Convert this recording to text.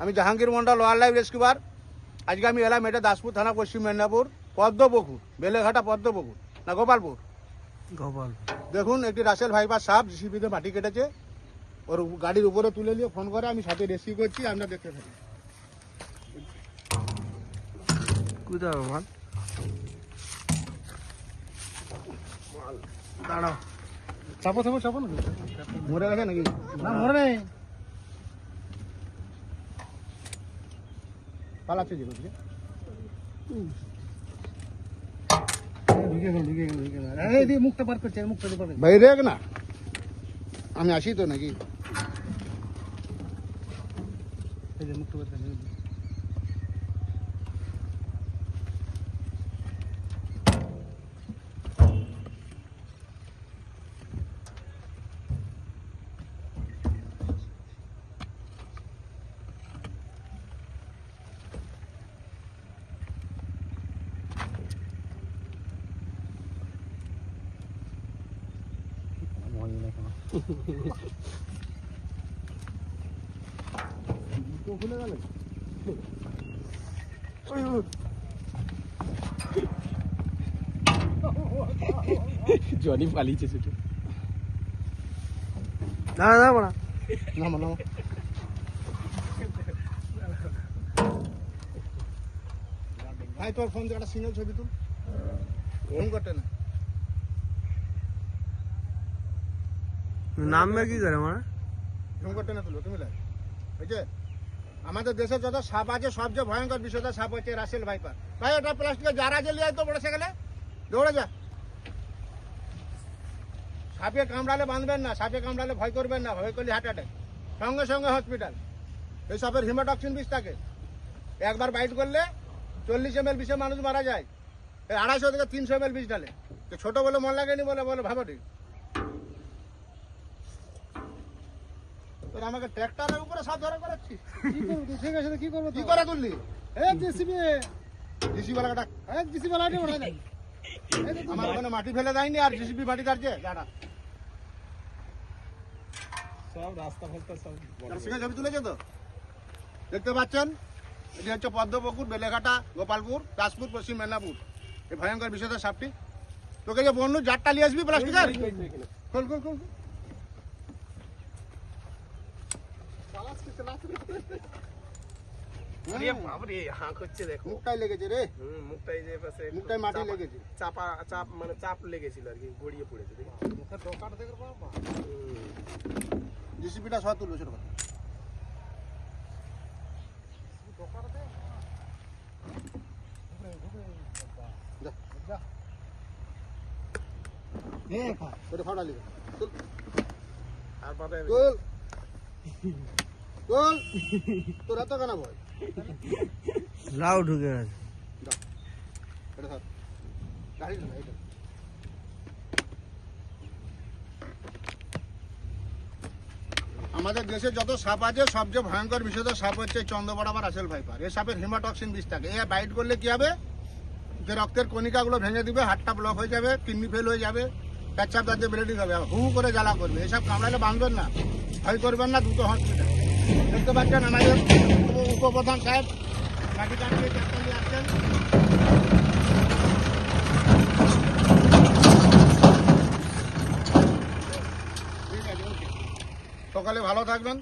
আমি Jahangir Mondal wild life rescuer. আজকে আমি এলাম এটা দাসপুর থানা পশ্চিম মেদিনীপুর পদ্মপুকুর বেলেঘাটা পদ্মপুকুর না গোপালপুর? গোপাল দেখুন একটি রাসেল ভাইপার সাপ জিসিপিতে মাটি কেটেছে। ওর গাড়ির উপরে তুলে নিয়ে ফোন করে আমি সাথে রেস্কিউ করছি আমরা দেখতে থাকি। মাল দাঁড়াও। চাপো চাপো চাপো না। মরে গেছে নাকি? না মরে পালাচ্ছে যে দিয়ে মুখটা বার করছে মুখটা দিয়ে বাইরে না। আমি আসি তো নাকি? মুখটা বার করছে তো খুলে গেল জনি পালিয়েছে ছুটে দাঁড়া দাঁড়া বড়া নামো নামো। ভাই তোর ফোন থেকে একটা সিঙ্গেল ছবি তুল। ফোন করতে না? নামবে কি করে মানে ফোন না তুলো, তুমি বুঝছে আমাদের দেশে যত সাপ আছে সবচেয়ে ভয়ঙ্কর বিষয়টা সাপ হচ্ছে রাসেল ভাইপার। ভাই, ওটা প্লাস্টিকের যারা জ্বালিয়ে তো বড় সেখানে? দৌড়ে যা। সাপে কামড়ালে বাঁধবেন না সাপে কামড়ালে ভয় করবেন না, ভয় করলে হার্ট অ্যাটাক। সঙ্গে সঙ্গে হসপিটাল। এই সাপের হিমাটক্সিন বিষ থাকে। একবার বাইট করলে চল্লিশ এম এল বিষে মানুষ মারা যায়। এই আড়াইশো থেকে তিনশো এম এল বিষ তো ছোট বলে মন লাগেনি বলে বলে ভাবো ঠিক। তোর আমাকে ট্র্যাক্টরের উপরে সাপ ধরা করাচ্ছিস কি করব? তুই ঠিক আছে তো কি করব কি করে তুললি এ জেসিবি। জিসি বেলা কাটা এ জেসিবি লাইটে ওঠাই নাই আমার ওখানে মাটি ফেলে দেয়নি আর জিসিবি মাটি কাটছে যারা সব রাস্তা ফাস্তা সব বড় তার সঙ্গে ছবি তুলেছে তো? দেখতে পাচ্ছেন? এটি হচ্ছে পদ্মপুকুর বেলেঘাটা গোপালপুর দাসপুর পশ্চিম মেদিনীপুর। এই ভয়ঙ্কর বিষয়টা সাপটি। তোকে যে বন্ধু জারটা নিয়ে আসবি প্লাস্টিকের? খোল খোল খোল আরে বাপরে হাঁ করছে দেখো মুখটাই লেগেছে রে। হুম মুখটা যে পাশে মাটি লেগেছে। চাপা চাপ মানে চাপ লেগেছিল আর কি গড়িয়ে পড়েছে। জিসিবিটা সহ তুলবে ছোট কথা যা। তোর কেন লাউ ঢুকে গেছে। এটা গাড়ি আমাদের দেশে যত সাপ আছে সবচেয়ে ভয়ঙ্কর বিষয় তো সাপ হচ্ছে চন্দ্রবড়া বা রাসেল ভাইপার। এই সাপের হিমাটক্সিন বিষ থাকে। এ বাইট করলে কি হবে? যে রক্তের কণিকাগুলো ভেঙে দিবে হাতটা ব্লক হয়ে যাবে কিডনি ফেল হয়ে যাবে পেচ্ছাপ দাঁতে ব্লিডিং হবে। হু হু করে জ্বালা করবে। এসব কামড়ালে বাঁধবেন না। ভয় করবেন না দুটো হসপিটাল দেখতে পাচ্ছেন আমাদের উপপ্রধান সাহেব গাড়ি কাটিয়ে ট্রাক্টর নিয়ে আসছেন। সকালে ভালো থাকবেন।